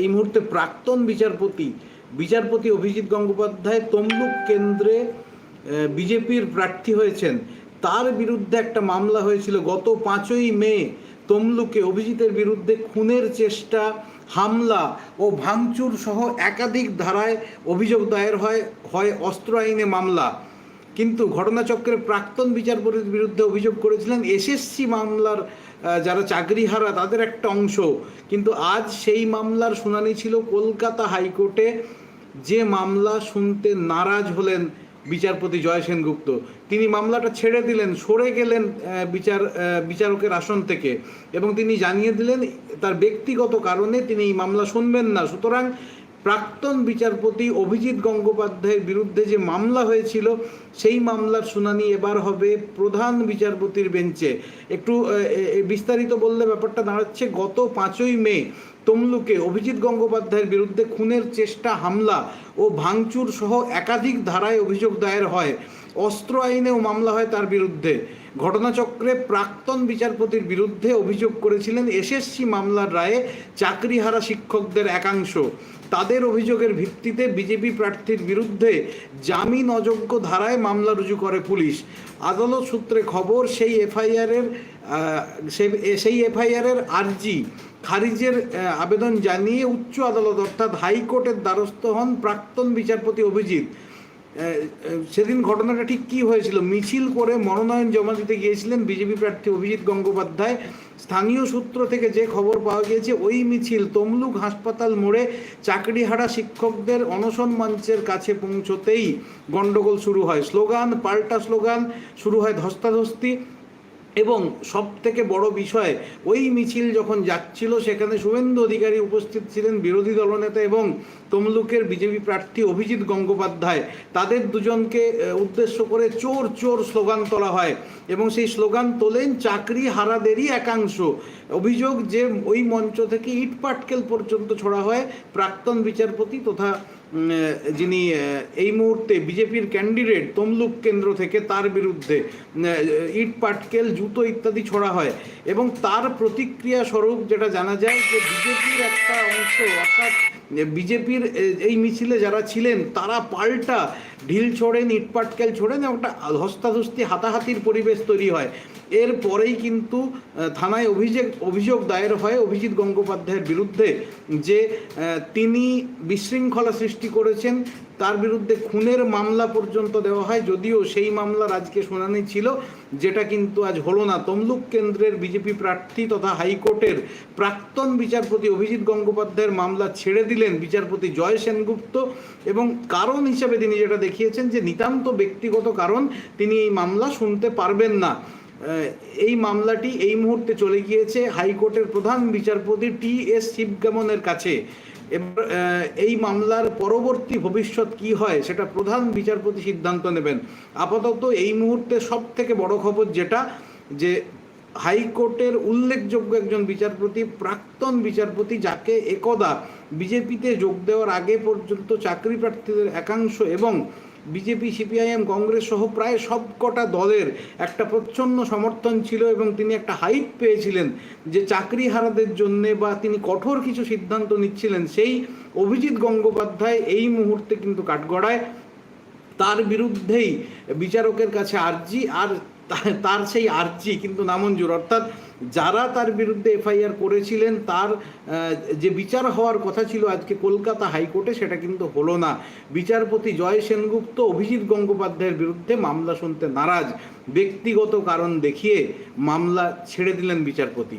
এই মুহূর্তে প্রাক্তন বিচারপতি বিচারপতি অভিজিৎ গঙ্গোপাধ্যায় তমলুক কেন্দ্রে বিজেপির প্রার্থী হয়েছেন। তার বিরুদ্ধে একটা মামলা হয়েছিল গত পাঁচই মে। তমলুকে অভিজিতের বিরুদ্ধে খুনের চেষ্টা, হামলা ও ভাঙচুর সহ একাধিক ধারায় অভিযোগ দায়ের হয় হয় অস্ত্র আইনে মামলা। কিন্তু ঘটনাচক্রে প্রাক্তন বিচারপতির বিরুদ্ধে অভিযোগ করেছিলেন, এসএসসি মামলার যারা চাকরিহারা তাদের একটা অংশ। কিন্তু আজ সেই মামলার শুনানি ছিল কলকাতা হাইকোর্টে। যে মামলা শুনতে নারাজ হলেন বিচারপতি জয় সেনগুপ্ত। তিনি মামলাটা ছেড়ে দিলেন, সরে গেলেন বিচার বিচারকের আসন থেকে। এবং তিনি জানিয়ে দিলেন, তার ব্যক্তিগত কারণে তিনি এই মামলা শুনবেন না। সুতরাং প্রাক্তন বিচারপতি অভিজিৎ গঙ্গোপাধ্যায়ের বিরুদ্ধে যে মামলা হয়েছিল, সেই মামলার শুনানি এবার হবে প্রধান বিচারপতির বেঞ্চে। একটু বিস্তারিত বললে ব্যাপারটা দাঁড়াচ্ছে। গত পাঁচই মে তমলুকে অভিজিৎ গঙ্গোপাধ্যায়ের বিরুদ্ধে খুনের চেষ্টা, হামলা ও ভাঙচুর সহ একাধিক ধারায় অভিযোগ দায়ের হয়। অস্ত্র আইনেও মামলা হয় তার বিরুদ্ধে। ঘটনাচক্রে প্রাক্তন বিচারপতির বিরুদ্ধে অভিযোগ করেছিলেন এসএসসি মামলার রায়ে চাকরিহারা শিক্ষকদের একাংশ। তাদের অভিযোগের ভিত্তিতে বিজেপি প্রার্থীর বিরুদ্ধে জামিন অযোগ্য ধারায় মামলা রুজু করে পুলিশ। আদালত সূত্রে খবর, সেই এফআইআরের সেই এফআইআরের আর্জি খারিজের আবেদন জানিয়ে উচ্চ আদালত অর্থাৎ হাইকোর্টের দ্বারস্থ হন প্রাক্তন বিচারপতি অভিজিৎ। সেদিন ঘটনাটা ঠিক কী হয়েছিল? মিছিল করে মনোনয়ন জমা দিতে গিয়েছিলেন বিজেপি প্রার্থী অভিজিৎ গঙ্গোপাধ্যায়। স্থানীয় সূত্র থেকে যে খবর পাওয়া গিয়েছে, ওই মিছিল তমলুক হাসপাতাল মোড়ে চাকরিহারা শিক্ষকদের অনশন মঞ্চের কাছে পৌঁছতেই গণ্ডগোল শুরু হয়। স্লোগান, পাল্টা স্লোগান, শুরু হয় ধস্তাধস্তি। এবং সব থেকে বড় বিষয়, ওই মিছিল যখন যাচ্ছিল, সেখানে শুভেন্দু অধিকারী উপস্থিত ছিলেন বিরোধী দলনেতা এবং তমলুকের বিজেপি প্রার্থী অভিজিৎ গঙ্গোপাধ্যায়। তাদের দুজনকে উদ্দেশ্য করে চোর চোর স্লোগান তোলা হয় এবং সেই স্লোগান তোলেন চাকরি হারাদেরই একাংশ। অভিযোগ যে ওই মঞ্চ থেকে ইট পাটকেল পর্যন্ত ছোড়া হয়, প্রাক্তন বিচারপতি তথা যিনি এই মুহূর্তে বিজেপির ক্যান্ডিডেট তমলুক কেন্দ্র থেকে তার বিরুদ্ধে ইট, পাটকেল, জুতো ইত্যাদি ছড়া হয়। এবং তার প্রতিক্রিয়া স্বরূপ যেটা জানা যায় যে বিজেপির একটা অংশ অর্থাৎ বিজেপির এই মিছিলে যারা ছিলেন, তারা পাল্টা ঢিল ছোড়েন, ইটপাটকেল ছোড়েন এবং একটা ধস্তাধস্তি, হাতাহাতির পরিবেশ তৈরি হয়। এরপরেই কিন্তু থানায় অভিযোগ অভিযোগ দায়ের হয় অভিজিৎ গঙ্গোপাধ্যায়ের বিরুদ্ধে যে তিনি বিশৃঙ্খলা সৃষ্টি করেছেন তার বিরুদ্ধে খুনের মামলা পর্যন্ত দেওয়া হয়, যদিও সেই মামলার আজকে শুনানি ছিল, যেটা কিন্তু আজ হলো না। তমলুক কেন্দ্রের বিজেপি প্রার্থী তথা হাইকোর্টের প্রাক্তন বিচারপতি অভিজিৎ গঙ্গোপাধ্যায়ের মামলা ছেড়ে দিলেন বিচারপতি জয় সেনগুপ্ত এবং কারণ হিসেবে তিনি যেটা দেখিয়েছেন যে নিতান্ত ব্যক্তিগত কারণ, তিনি এই মামলা শুনতে পারবেন না। এই মামলাটি এই মুহূর্তে চলে গিয়েছে হাইকোর্টের প্রধান বিচারপতি টি এস শিবগামনের কাছে। এবার এই মামলার পরবর্তী ভবিষ্যৎ কি হয় সেটা প্রধান বিচারপতি সিদ্ধান্ত নেবেন। আপাতত এই মুহূর্তে সব থেকে বড় খবর যেটা, যে হাইকোর্টের উল্লেখযোগ্য একজন বিচারপতি, প্রাক্তন বিচারপতি যাকে একদা বিজেপিতে যোগ দেওয়ার আগে পর্যন্ত চাকরি প্রার্থীদের একাংশ এবং বিজেপি, সিপিআইএম, কংগ্রেস সহ প্রায় সবকটা দলের একটা প্রচ্ছন্ন সমর্থন ছিল এবং তিনি একটা হাইপ পেয়েছিলেন যে চাকরি হারাদের জন্যে বা তিনি কঠোর কিছু সিদ্ধান্ত নিচ্ছিলেন, সেই অভিজিৎ গঙ্গোপাধ্যায় এই মুহূর্তে কিন্তু কাঠগড়ায়। তার বিরুদ্ধেই বিচারকের কাছে আর্জি, আর তার সেই আর্জি কিন্তু নামঞ্জুর, অর্থাৎ যারা তার বিরুদ্ধে এফআইআর করেছিলেন, তার যে বিচার হওয়ার কথা ছিল আজকে কলকাতা হাইকোর্টে, সেটা কিন্তু হলো না। বিচারপতি জয় সেনগুপ্ত অভিজিৎ গঙ্গোপাধ্যায়ের বিরুদ্ধে মামলা শুনতে নারাজ। ব্যক্তিগত কারণ দেখিয়ে মামলা ছেড়ে দিলেন বিচারপতি।